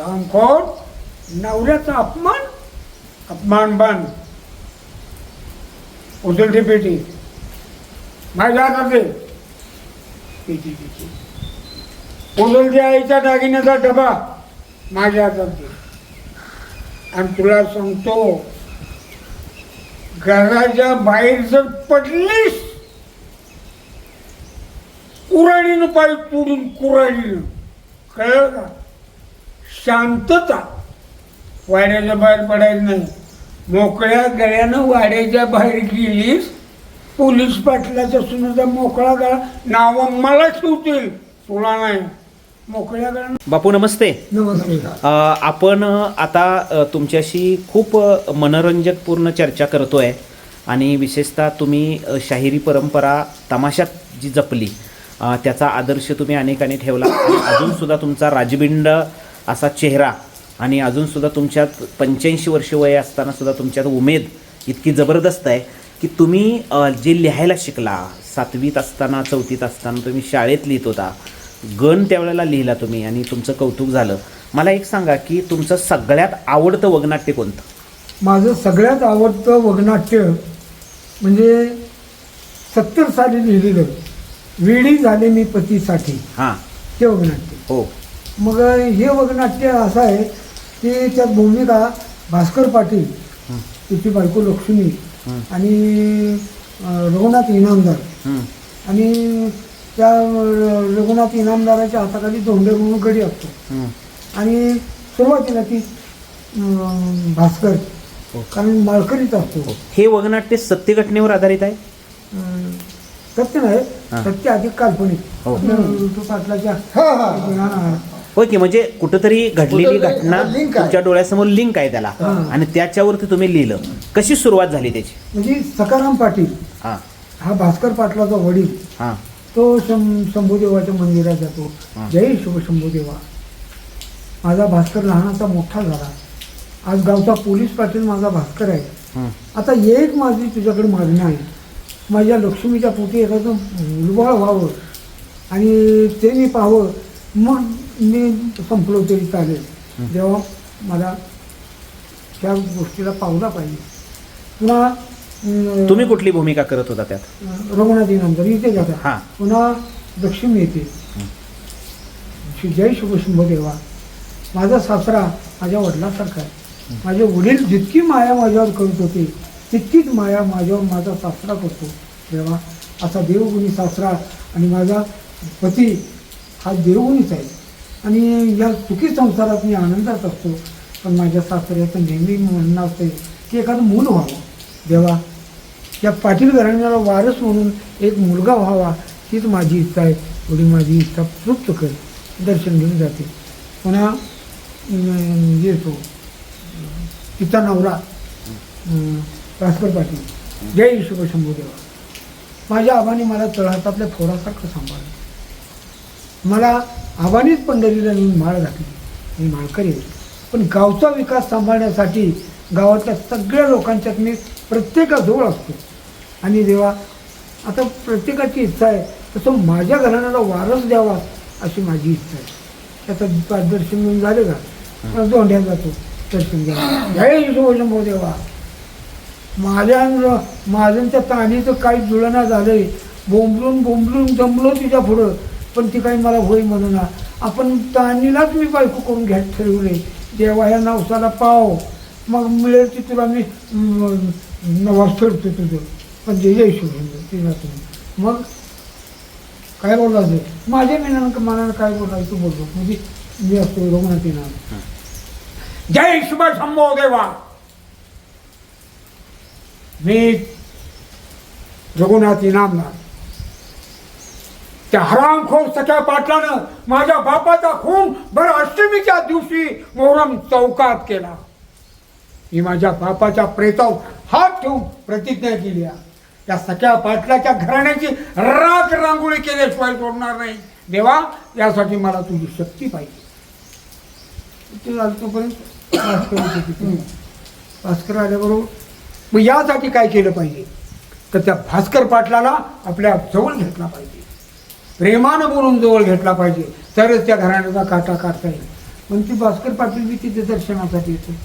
रामखोर नवऱ्याचा अपमान? अपमान बंद। उचलती पेटी माझ्या हातात दे। पेटी पेटी उचलती आईच्या दागिन्याचा डबा। माझ्या हातात आणि तुला सांगतो घराच्या बाहेर जर पडलीस कुराणीनं पाय तुडून कुराणीनं कळलं का शांतता. वाड्याच्या बाहेर पडायचं नाही. मोकळ्या गळ्यानं वाड्याच्या बाहेर गेलीस पोलीस पाटलाच्या सुनाचा मोकळा गळा नाव मला ठेवतील तुला नाही. मोकळ्या बापू नमस्ते. अ, आपण आता अ, तुमच्याशी खूप अ, मनोरंजकपूर्ण चर्चा करतोय आणि विशेषतः तुम्ही अ, शाहिरी परंपरा तमाशात जी जपली अ, त्याचा आदर्श तुम्ही अनेकाने ठेवला. आणि अजूनसुद्धा तुमचा राजबिंड असा चेहरा आणि अजूनसुद्धा तुमच्यात पंच्याऐंशी वर्ष वय असताना सुद्धा तुमच्यात उमेद इतकी जबरदस्त आहे की तुम्ही जे लिहायला शिकला सातवीत असताना चौथीत असताना तुम्ही शाळेत लिहित होता गण त्यावेळेला लिहिला तुम्ही आणि तुमचं कौतुक झालं. मला एक सांगा की तुमचं सगळ्यात आवडतं वगनाट्य कोणतं? माझं सगळ्यात आवडतं वगनाट्य म्हणजे सत्तर साली लिहिलेलं वेळी झाले मी पतीसाठी. हां. ते वगनाट्य. हो. मग हे वगनाट्य असं आहे की त्यात भूमिका भास्कर पाटील तिची बायको लक्ष्मी आणि रघुनाथ इनामदार हं. आणि त्या रघुनाथ इनामदाराच्या हाताखाली धोंडे म्हणून गडी असतो. आणि सुरुवातीला ती भास्कर हो. कारण माळकरीच असतो हो. हे वगनाट्य सत्य घटनेवर आधारित आहे सत्य नाही हा. सत्य अधिक काल्पनिक हो. पाटलाच्या हा. होय की म्हणजे कुठंतरी घडलेली कुठंतरी घटना link आहे. तुमच्या डोळ्यासमोर लिंक आहे त्याला. हा. आणि त्याच्यावरती तुम्ही लिहिलं. कशी सुरुवात झाली त्याची? म्हणजे सकाराम पाटील हां. हा भास्कर पाटलाचा वडील. हां. तो शं शंभूदेवाच्या मंदिरात जातो. हा. जय शुभ शंभूदेवा. माझा भास्कर लहानाचा मोठा झाला. आज गावचा पोलीस पाटील माझा भास्कर आहे. हं. आता एक माझी तुझ्याकडे मागणं आहे. माझ्या लक्ष्मीच्या पोटी एखादं मुलबाळ व्हावं आणि ते मी पाहावं. मग मी संपलो तरी चालेल जेव्हा मला त्या गोष्टीला पावला पाहिजे. पुन्हा तुम्ही कुठली भूमिका करत होता त्यात? रघुनाथ इनामदार इथे हा. जातात पुन्हा दक्षिण येते. श्री जय शुभ देवा माझा सासरा माझ्या वडिलासारखा आहे. माझे वडील जितकी माया माझ्यावर करत होते तितकीच माया माझ्यावर माझा सासरा करतो. देवा असा देवगुणी सासरा आणि माझा पती हा देवगुणीच आहे. आणि या सुखी संसारात मी आनंदात असतो पण माझ्या सासऱ्याचं नेहमी म्हणणं असते की एखादं मूल व्हावं. देवा या पाटील घराण्याला वारस म्हणून एक मुलगा व्हावा हीच माझी इच्छा आहे. एवढी माझी इच्छा तृप्त कर दर्शन घेऊन जाते. पुन्हा म्हणजे येतो. तिचा नवरा भास्कर पाटील. जय शुभ शंभूदेवा. माझ्या आबाने मला तळहातातल्या फोरासारखं सांभाळलं. मला आबानेच पंढरीला नेऊन माळ घातली. मी माळकरी पण गावचा विकास सांभाळण्यासाठी गावातल्या सगळ्या लोकांच्यात मी प्रत्येकाजवळ असतो. आणि देवा आता प्रत्येकाची इच्छा आहे तसं माझ्या घराण्याला वारस द्यावा अशी माझी इच्छा आहे. त्याचं पारदर्शन घेऊन झाले का? दोंड्या जातो दर्शन घ्या जय शिवशंभो देवा माझ्या माझ्यांच्या ताणीचं काही जुळना झालंय. बोंबलून बोंबलून जमलो तिच्या पुढं. पण ती काही मला होई म्हणूना आपण तानीलाच मी बायको करून घ्यायला ठरवले देवा ह्या नवसाला पाव. मग मिळेल ती तुला मी नवाज फेडतो तुझं. पण जे जय तिला तुम्ही मग काय बोलायचं? माझ्या मनानं मनानं काय बोलायचं तू बोलतो म्हणजे मी असतो रघुनाथ येणार. जय शुभ संभव देवा. मी रघुनाथ इनामदार त्या हरामखोर सख्या पाटलानं माझ्या बापाचा खून भर अष्टमीच्या दिवशी मोहरम चौकात केला. मी माझ्या बापाच्या प्रेतावर हात ठेवून प्रतिज्ञा केली त्या सख्या पाटलाच्या घराण्याची राख रांगोळी केल्याशिवाय सोडणार नाही. देवा यासाठी मला तुझी शक्ती पाहिजे. तोपर्यंत? भास्कर भास्कर आल्याबरोबर? मग यासाठी काय केलं पाहिजे? तर त्या भास्कर पाटलाला आपल्या जवळ घेतला पाहिजे. प्रेमानं बोलून जवळ घेतला पाहिजे. तरच त्या घराण्याचा काटा काढता येईल. पण ती भास्कर पाटील बी तिथे दर्शनासाठी येते.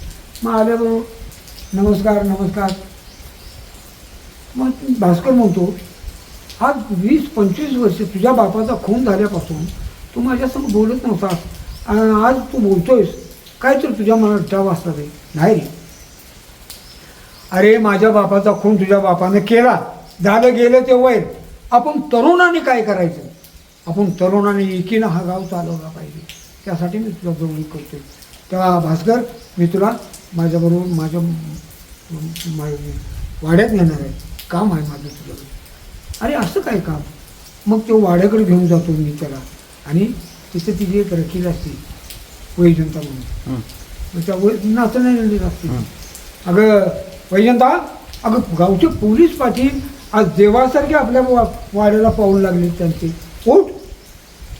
मग आल्याबरोबर नमस्कार नमस्कार. मग भास्कर म्हणतो आज वीस पंचवीस वर्ष तुझ्या बापाचा खून झाल्यापासून तू माझ्यासमोर बोलत नव्हतास आणि आज तू बोलतोयस काय तर तुझ्या मनात ठाव असला नाही. रे अरे माझ्या बापाचा खून तुझ्या बापानं केला. झालं गेलं ते वैर आपण तरुणाने काय करायचं? आपण तरुणाने एकीनं हा गाव चालवला पाहिजे. त्यासाठी मी तुला जवळ करतोय. तेव्हा भास्कर मी तुला माझ्याबरोबर माझ्या म- वाड्यात नेणार आहे. काम आहे माझं तुझ्याकडे अरे असं काय काम? मग तो वाड्याकडे घेऊन जातो मी त्याला. आणि तिथे तिची एक रकील असते. वैजंता म्हणून. हं. मग त्या वै नाचण्याची असते हं. अगं वैजंता अगं गावचे पोलीस पाटील आज देवासारखे आपल्या वा वाड्याला पाहू लागले त्यांचे. ओठ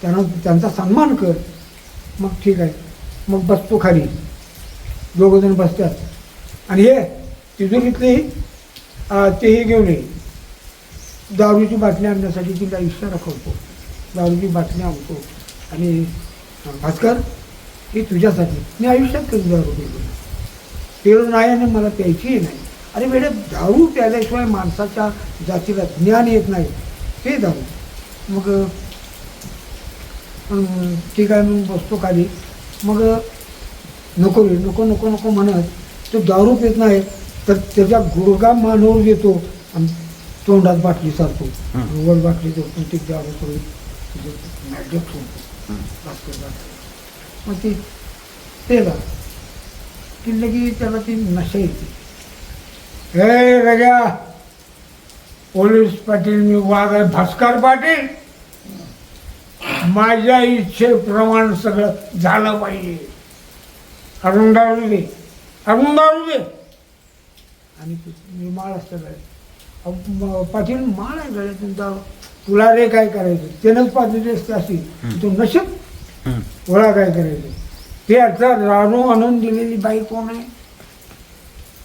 त्यांना त्यांचा सन्मान कर. मग ठीक आहे. मग बसतो खाली. दोघंजण बसतात. आणि हे तिजोरीतली तेही घेऊन ये. दारूची बाटली आणण्यासाठी तिला इशारा करतो दारूची बाटली आणतो. आणि भास्कर हे तुझ्यासाठी. मी आयुष्यात कधी दारू पिलो नाही. नाही आणि मला प्यायचीही नाही. अरे वेळे दारू प्यायल्याशिवाय माणसाच्या जातीला ज्ञान येत नाही. हे दारू. मग ठीक आहे मग बसतो खाली. मग नको रे नको नको नको म्हणत तो दारू पित नाही तर त्याच्या गुडगा मानवर येतो आणि तोंडात बाटली सारतो. वर बाटली तो ती दारू करून सोडतो मग ती ते का की लगी त्याला ती नशा येते. हे रग्या पोलीस पाटील मी वाघ आहे भास्कर पाटील. माझ्या इच्छेप्रमाणे सगळं झालं पाहिजे. अरुण दारू दे अरुण दारू दे. आणि मी माळ असतं गळ्यात. पाटील माळ आहे गळ्यातून दारू तुला रे काय करायचं? त्यानंच पाटील असते अशी तू हं. गोळा काय करायचं? ते आता रानू आणून दिलेली बाई कोण आहे?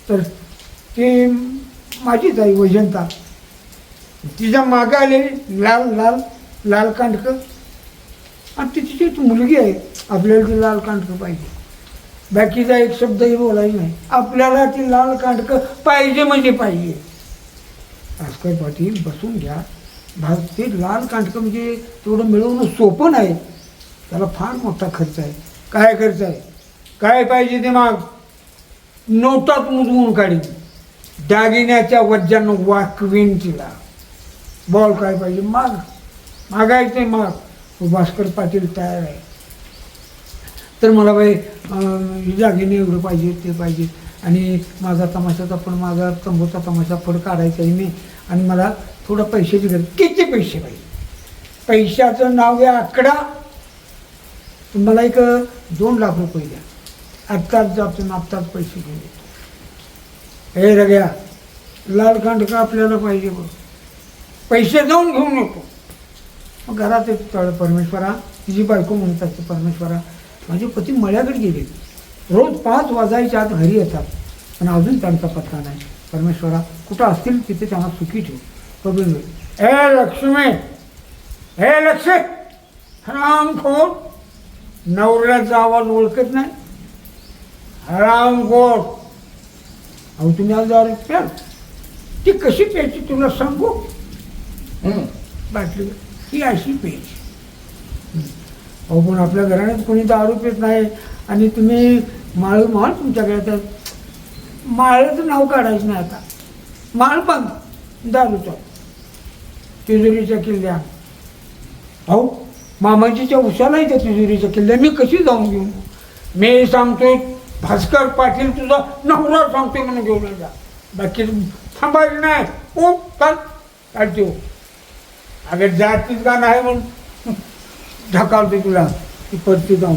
तर ती माझीच आई वैजंता. तिच्या मागं आलेली लाल लाल लाल कांडकं. आणि तिची ती मुलगी आहे. आपल्याला ती लाल कांडकं पाहिजे. बाकीचा एक शब्दही बोलायचा नाही. आपल्याला ती लाल कांडकं पाहिजे म्हणजे पाहिजे. आजकाल पाटील बसून घ्या. भा ते लाल कांडकं म्हणजे तेवढं मिळवणं सोपं नाही. त्याला फार मोठा खर्च आहे. काय खर्च आहे? काय पाहिजे ते माग? नोटात मुजवून काढीन. दागिन्याच्या वज्जानं वाकवीन तिला. बॉल काय पाहिजे? माग. मागायचं माग. भास्कर पाटील तयार आहे. तर मला बाई जागेने एवढं पाहिजे ते पाहिजे. आणि माझा तमाशाचा पण माझा तंबूचा तमाशा फड काढायचा आहे मी. आणि मला थोडं पैशाची गरज किती पैसे पाहिजे पैशाचं नाव या आकडा. मला एक दोन लाख रुपये द्या. आत्ताच जातो आत्ताच पैसे घेऊन येतो. हे रग्या लाल कांडका आपल्याला पाहिजे बघ पैसे जाऊन घेऊन नको. मग घरात एक तळ परमेश्वरा तिची बायको म्हणत असते परमेश्वरा. माझे पती मळ्याकडे गेले. रोज पाच वाजायच्या आत घरी येतात. पण अजून त्यांचा पत्ता नाही. परमेश्वरा कुठं असतील तिथे त्यांना सुखी ठेव. बघून हे लक्ष्मी हे लक्ष्मी राम खोर नवऱ्याचा आवाज ओळखत नाही. हराम खोर अहो तुम्ही आज दारू प्या ती कशी प्यायची तुला सांगू. बाटली. ही अशी पेज. अहो पण आपल्या घराण्यात कोणी दारू पित नाही. आणि तुम्ही माळ माळ तुमच्याकडे तर माळाचं नाव काढायचं नाही आता. माळ बंद दारूचा तिजोरीच्या किल्ल्या. अहो मामाजीच्या उशालाही त्या तिजोरीच्या किल्ल्या. मी कशी जाऊन घेऊन मी सांगतोय भास्कर पाटील तुझा नवरा सांगतोय म्हणून घेऊन जा. बाकी थांबायचं नाही. ओ काल काढतो अगं जातीच का नाही म्हणून? ढकालते तुला ती परती जाऊन.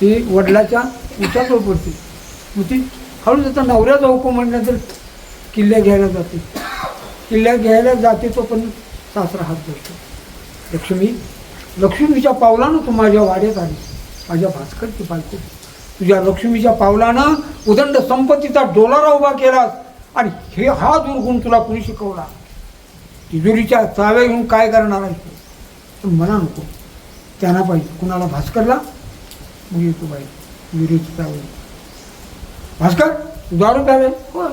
ती वडिलाच्या उशाजवळ पडते मग ती हळू जाता नवऱ्या हुकूम म्हणल्यानंतर किल्ल्या घ्यायला जाते. किल्ल्या घ्यायला जाते तो पण सासरा हात धरतो. लक्ष्मी लक्ष्मीच्या पावलानं तू माझ्या वाड्यात आली. माझ्या भास्करची बायको. तुझ्या लक्ष्मीच्या पावलानं उदंड संपत्तीचा डोलारा उभा केलास. आणि हे हा दुर्गुण तुला कुणी शिकवला? तिजोरीच्या चाव्या घेऊन काय करणार आहे तू? तर मला नको. त्यांना पाहिजे. कुणाला भास्करला? मग येतो बाई. विहिरीची चावली भास्कर दारू प्यावे होय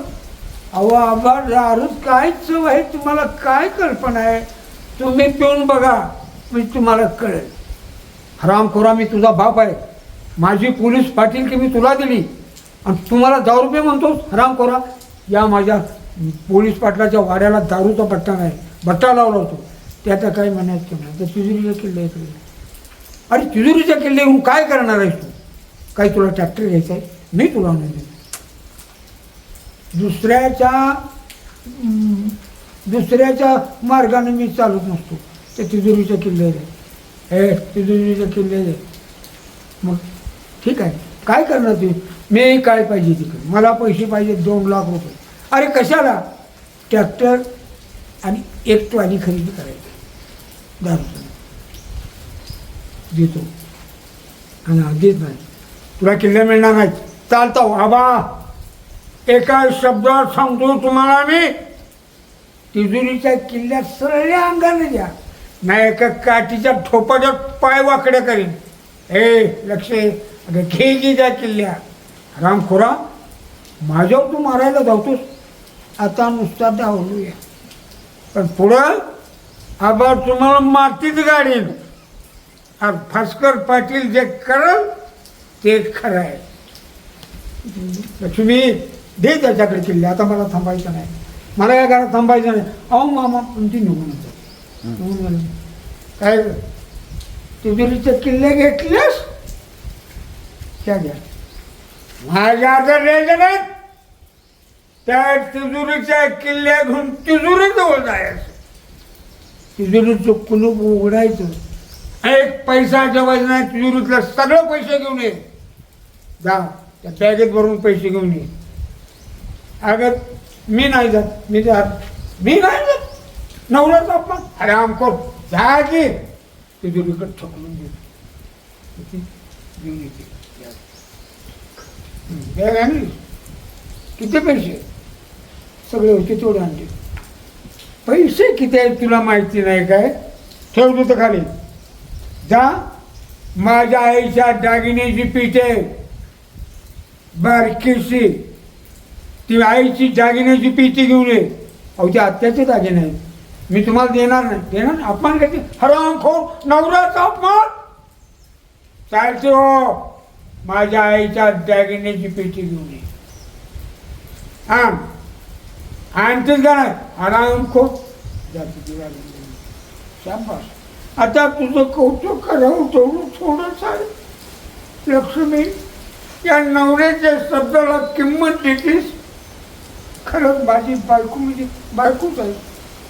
अहो आबा दारूत काय चव आहे? तुम्हाला काय कल्पना आहे? तुम्ही पिऊन बघा. म्हणजे तुम्हाला कळेल. हरामखोरा मी तुझा बाप आहे. माझी पोलीस पाटील की मी तुला दिली. आणि तुम्हाला दारू रुपये म्हणतोस हरामखोरा? या माझ्या पोलीस पाटलाच्या वाड्याला दारूचा पट्टा नाही भट्टा लावला होतो. त्याचा काही म्हणायचं नाही. तर तिजुरीच्या किल्ले आहे तुझे अरे तिजुरीच्या किल्ल्याहून काय करणार आहेस तू? काही तुला ट्रॅक्टर घ्यायचं आहे? मी तुला नाही दुसऱ्याच्या दुसऱ्याच्या मार्गाने मी चालत नसतो. ते तिजुरीच्या किल्ले हे तिजुरीच्या किल्ले मग ठीक आहे. काय करणार तुम्ही मी काय पाहिजे तिकडे? मला पैसे पाहिजे दोन लाख रुपये. अरे कशाला? ट्रॅक्टर आणि एक ट्रॉली खरेदी करायची. दारू देतो. आणि देत नाही. तुला किल्ले मिळणार नाहीत. चालतो आबा एका शब्दात सांगतो तुम्हाला मी. तिजुरीच्या किल्ल्यात सरळ्या अंगाने द्या. नाही एका काठीच्या ठोपाच्या पाय वाकड्या करीन. हे लक्ष अगं घे घे त्या किल्ल्या. रामखोरा माझ्यावर तू मारायला धावतोस? आता नुसता धावलूया. पण पुढं आबा तुम्हाला मातीत गाडीन. आ भास्कर पाटील जे करल ते खरं आहे. तुम्ही दे त्याच्याकडे किल्ले. आता मला थांबायचं नाही. मला या घरात थांबायचं नाही. अहो मामा तुमची निघून निघून काय तिजोरीचे किल्ले घेतलेस त्या घ्या. माझ्या आदर द्यायचं नाहीत. त्या तिजुरीच्या किल्ल्या घेऊन तिजोरीजवळ जायचं. तिजुरीचं कुलूप उघडायचं. एक पैसा जेवायचा नाही तिजुरीतलं सगळं पैसे घेऊन ये. जा त्या बॅगेत भरून पैसे घेऊन ये. अगं मी नाही जात. मी जात. मी नाही जात. नवऱ्याचा अपमान. अरे आमको जा की. ते दे घेऊन येते किती पैसे? सगळे होते तोड आणले. पैसे किती आहेत तुला माहिती नाही काय? ठेवलं तर खाली. जा माझ्या आईच्या दागिन्याची पीठे बारकीशी. ती आईची दागिन्याची पीठी घेऊन ये. अहो ते आत्याचे दागिने आहेत. मी तुम्हाला देणार नाही. देणार अपमान करते. हराम खोर नवऱ्याचा अपमान. चालते हो. माझ्या आईच्या दागिन्याची पेटी घेऊन ये. हा. आणतेच का नाही हराम खोर जाते ती शाबास आता तुझं कौतुक करावं तेवढं थोडंच आहे लक्ष्मी या नवऱ्याच्या शब्दाला किंमत देतीस खरंच माझी बायको म्हणजे बायकोच आहे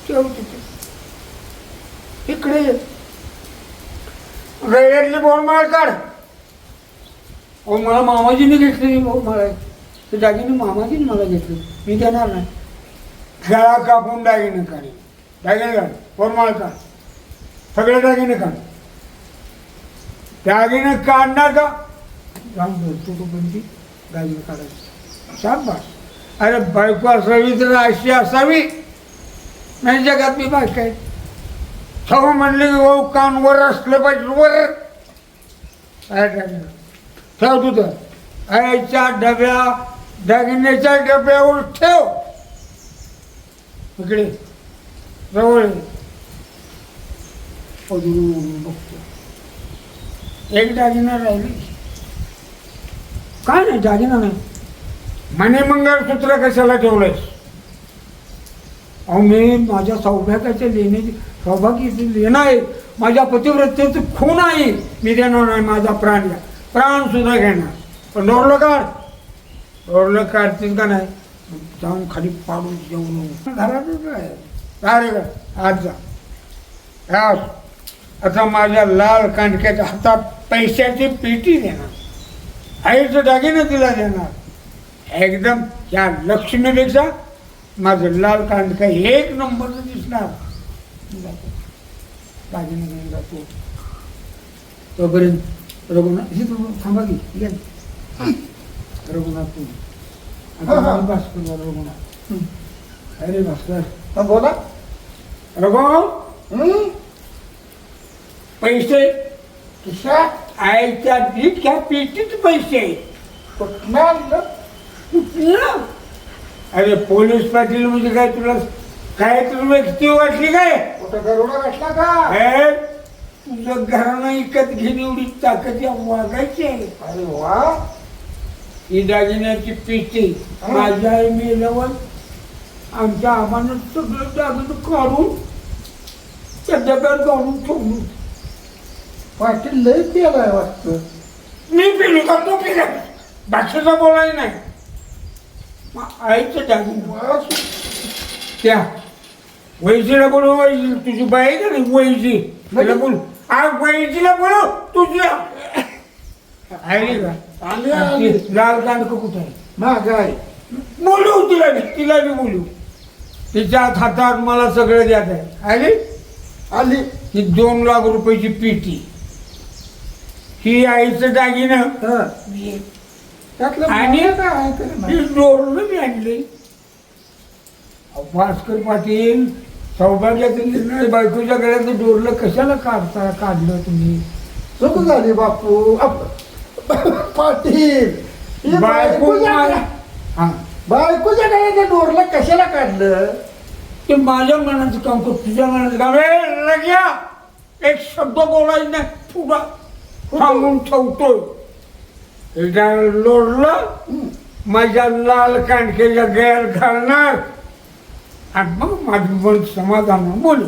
ठेव तिथे इकडे ये रैयातली बोलमाळ काढ अहो मला मामाजीने घेतली बोलमाळ आहे ते दागिने मामाजीने मला घेतले मी देणार नाही गळा कापून दागिने काढले दागिने काढ बोलमाळ काढ. सगळे दागिने काढ. दागिने काढणार का? राम बोलतो तो दागिने काढायची. शाबास. अरे बायको असावी तर अशी असावी. नाही जगात मी बायक आहे सगळं म्हणले की भाऊ कान वर असलं पाहिजे वर. काय दागिने ठेव तुझं आईच्या डब्या दागिन्याच्या डब्यावर ठेव. इकडे. जवळ ये. बघतो. एक दागिना राहिली काय नाही दागिना नाही. मने मंगळसूत्र कशाला ठेवलंयस? अहो मी माझ्या सौभाग्याच्या लेण्याची सौभाग्याची लेणं आहे. माझ्या पतिव्रतेचं खून आहे. मी देणार नाही माझा प्राण घ्या. प्राण सुद्धा घेणार. पण डोरलं काढ. डोरलं काढतील का नाही? जाऊन खाली पाडून जेवून घरातच आहे. अरे का आज जा. आता माझ्या लाल कांडक्याच्या हातात पैशाची पेटी देणार. आईचं दागिनं तिला देणार. एकदम या लक्ष्मीपेक्षा माझं लाल कांडका एक नंबरचं दिसणार. दागिने घेऊन जातो. तोपर्यंत रघुनाथ हे तू थांबा की. रघुनाथ भास्कर झाला अरे भास्कर हा, बोला. रघु हं? पैसे? खिशात आईच्या इतक्या पेटीत पैसे कुठलं? अरे पोलीस पाटील म्हणजे काय तुला? काय तुला व्यक्ती वाटली काय? कुठं गरुडा घातला का हे तुझं घरानं इकत घेणे एवढी ताकद या वागायची आहे. अरे वा. ही दागिन्याची पेटी. माझ्या आई मेल्यावर आमच्या आबानं सगळं दागिनं काढून त्या डब्यात घालून ठेवलं. पाटील लय केलाय वाटतं. मी पिलो का? तो पिला. बाकीचा बोलाय नाही. मग आईचं दागिनं त्या वैजीला बोलव वैजी तुझी बाई का नाही वैजी. तिला बोल. आज वैजीला बोलव तुझ्या का? लाल कुठे आहे? माग आहे. बोलू तिला बी, तिला बी बोलू तिच्या हातात मला सगळं द्यायचं आहे. आली आली. ही दोन लाख रुपयाची पेटी. ही आईचं दागिनं. त्यातलं आणि- ही. डोरलं मी आणली. भास्कर पाटील सौभाग्याचं निर्णय बायकोच्या गळ्याचं डोरलं कशाला काढता काढलं तुम्ही? चूक झाली बापू. अप- पाटील. हे बायको बायकोच्या हा. बायकोच्या गळ्याचं डोरलं कशाला काढलं? ते माझ्या मनाचं काम करतो तुझ्या मनाचं काम. ए, लग्या एक शब्द बोलायचं नाही. पुढा सांगून ठेवतोय. एकदा लोडलं माझ्या लाल कांडकेच्या गैर घालणार. आणि मग माझं मन समाधान बोलू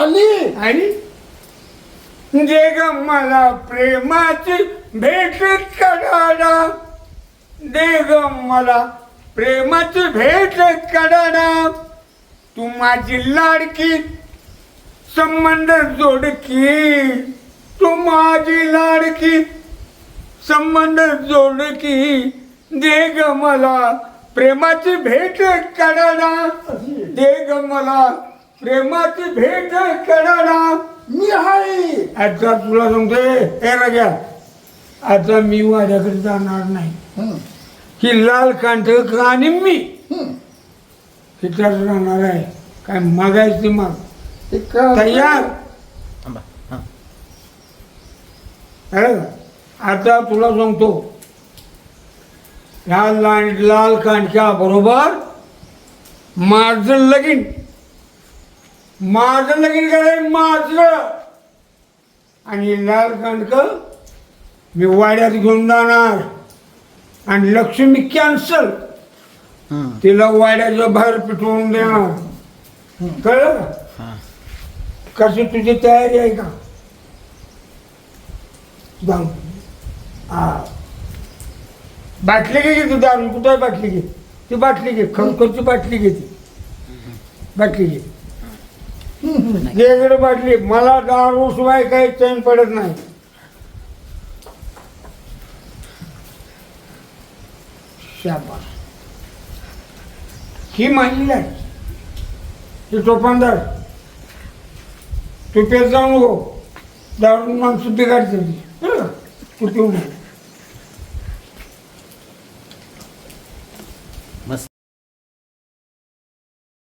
आली? आणि जे ग मला प्रेमाची भेट कडाडा दे ग मला प्रेमाची भेट कडाडा तू माझी लाडकी संबंध जोडकी. तू माझी लाडकी संबंध जोडकी. दे ग मला प्रेमाची भेट कडाडा दे ग मला प्रेमाची भेट कडाडा मी आहे. आता तुला सांगतोय. हे राजा. आता मी माझ्याकडे जाणार नाही. हं. लाल कांठक आणि मी. तिथंच राहणार आहे. काय मागायचं ते माग. तयार. हां? आता तुला सांगतो. ह्या लाल लाल कांडक्या बरोबर? माझं लगीन. माझं लगीन करायचं माझं. आणि लाल कांडक मी वाड्यात घेऊन जाणार. आणि लक्ष्मी कॅन्सल हं. तिला वाड्याच्या बाहेर पिटवून देणार. कळलं? हां. कशी तुझी तयारी आहे का? जाऊ हा. बाटली घे तू दारू? कुठं बाटली घे? ती बाटली घे. खरोखरची बाटली घे ती. बाटली घे इकडे बाटली. मला दारू शिवाय काही चैन पडत नाही. शाबास ही मानली आहे ही टोपांदार तू पेत जाऊ नको दारू माणसं बिघाडते ती. बरं का? तू पिऊ नको